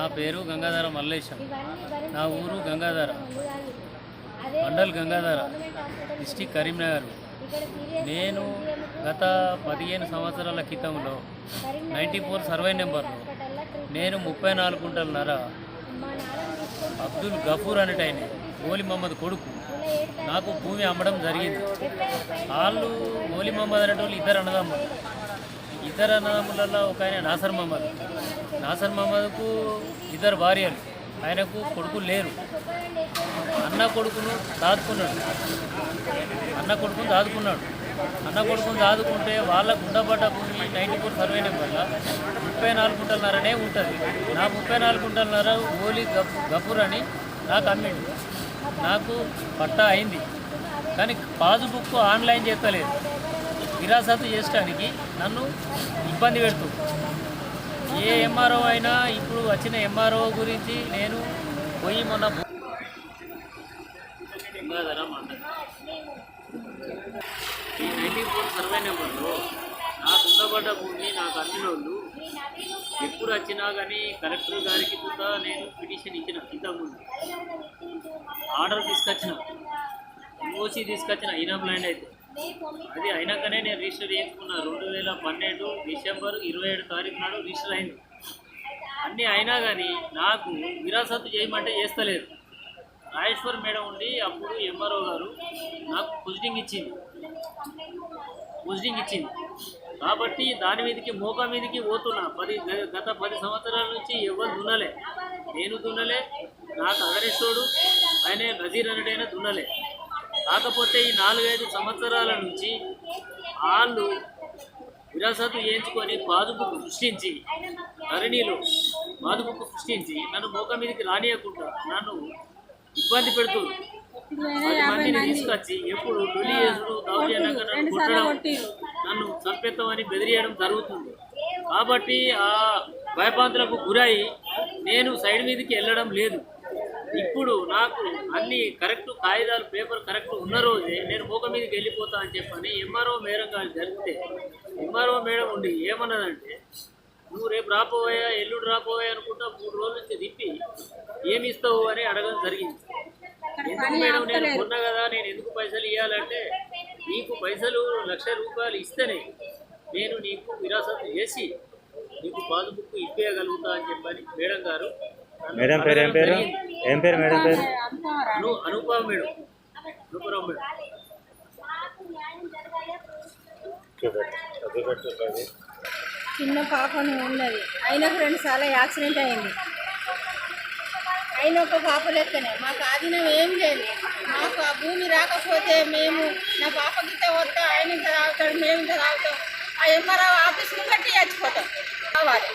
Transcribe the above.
నా పేరు గంగాధర మల్లేశం. నా ఊరు గంగాధర. మండల్ గంగాధర డిస్టిక్ కరీంనగర్. నేను గత పదిహేను సంవత్సరాల క్రితంలో నైంటీ ఫోర్ సర్వే నెంబర్లో నేను ముప్పై నాలుగు గుంటలన్నర అబ్దుల్ గఫూర్ అనేటైన ఓలి మహమ్మద్ కొడుకు నాకు భూమి అమ్మడం జరిగింది. వాళ్ళు ఓలి మహమ్మద్ అనేటోళ్ళు ఇద్దరు అన్నదమ్ములు. ఇద్దరు అన్నదమ్ములలో ఒక ఆయన నాసర్ మహమ్మద్. నాసర్ మహమ్మద్కు ఇద్దరు భార్యలు. ఆయనకు కొడుకు లేరు. అన్న కొడుకును దాదుకున్నాడు అన్న కొడుకును దాదుకున్నాడు అన్న కొడుకును దాదుకుంటే వాళ్ళకు ఉండబడ్డ భూమి నైన్టీ ఫోర్ సర్వే వల్ల ముప్పై నాలుగు గుంటలన్నరనే ఉంటుంది. నా ముప్పై నాలుగు గుంటలన్నర ఓలీ గఫ్ గఫూర్ అని నాకు అమ్మిండు. నాకు పట్టా అయింది. కానీ పాస్బుక్ ఆన్లైన్ చేస్తలేదు. విరాసత్తు చేసడానికి నన్ను ఇబ్బంది పెడుతుంది ఏ ఎంఆర్ఓ అయినా ఇప్పుడు వచ్చిన ఎంఆర్ఓ గురించి నేను పోయి మొన్న గంగాధర ఈ నైన్టీ ఫోర్ సర్వే నెంబర్లో నా ఉండబడ్డ భూమి నాకు అందిన వాళ్ళు ఎప్పుడు వచ్చినా కానీ కలెక్టర్ గారికి కూడా నేను పిటిషన్ ఇచ్చిన ఇంతకుముందు ఆర్డర్ తీసుకొచ్చిన. ఓసీ తీసుకొచ్చిన ఇనామ్ ల్యాండ్ అయితే అది అయినాకనే నేను రిజిస్టర్ చేసుకున్నా. రెండు వేల పన్నెండు డిసెంబర్ ఇరవై ఏడు తారీఖు నాడు రిజిస్టర్ అయింది. అన్నీ అయినా కానీ నాకు విరాసత్తు చేయమంటే చేస్తలేదు. రాజేశ్వర్ మేడం ఉండి అప్పుడు ఎంఆర్ఓ గారు నాకు పొజిటింగ్ ఇచ్చింది. పొజిటింగ్ ఇచ్చింది. కాబట్టి దాని మీదకి మోకా మీదకి పోతున్నా. పది గ- గత పది సంవత్సరాల నుంచి ఎవరు దున్నలే. నేను దున్నలే. నాకు అగరేశ్వరుడు ఆయన నజీర్ అనేటైనా దున్నలే. కాకపోతే ఈ నాలుగైదు సంవత్సరాల నుంచి వాళ్ళు విరాసతు చేయించుకొని పాదుబుక్ సృష్టించి ధరణిలో పాదుబుక్ సృష్టించి నన్ను మోక మీదకి రానియకుండా నన్ను ఇబ్బంది పెడుతూ పది మందిని తీసుకొచ్చి ఎప్పుడు డొలి చేసుడు దౌర్జన్యంగా నన్ను కొట్టడం నన్ను బెదిరియడం జరుగుతుంది. కాబట్టి ఆ భయపాంతులకు గురై నేను సైడ్ మీదకి వెళ్ళడం లేదు. ఇప్పుడు నాకు అన్ని కరెక్ట్ కాగితాలు పేపర్ కరెక్ట్ ఉన్న రోజే నేను మూక మీదకి వెళ్ళిపోతా అని చెప్పని ఎంఆర్ఓ మేడం గారు జరిగితే ఎంఆర్ఓ మేడం ఉండి ఏమన్నదంటే నువ్వు రేపు రాపోయా ఎల్లుండి రాపోయా అనుకుంటా మూడు రోజుల నుంచి తిప్పి ఏమి ఇస్తావు? అని అడగడం జరిగింది. ఎందుకు మేడం నేను కొన్నా కదా నేను ఎందుకు పైసలు ఇవ్వాలంటే నీకు పైసలు లక్ష రూపాయలు ఇస్తేనే నేను నీకు విరాసతు చేసి నీకు పాస్బుక్ ఇప్పేయగలుగుతా అని చెప్పని మేడం గారు మేడం పేరు ఏం పేరు. ఏం పేరు మేడం పేరు? అను అనుపమ మేడం. అనుపరావు మేడం. చూపెట్టు చూపెట్టు చూపెట్టు. చిన్న పాపను ఉన్నది. అయినకు రెండు సార్లు యాక్సిడెంట్ అయింది. అయిన ఒక పాప లెక్కనే. మాకు ఆధీనం ఏం లేదు. మాకు ఆ భూమి రాకపోతే మేము నా పాప గిట్ట వస్తే ఆయన ఇంత తాగుతాడు మేము ఇంత తాగుతాం ఆ ఎంఆర్ఓ ఆఫీస్ బట్టి చచ్చిపోతాం. కావాలి.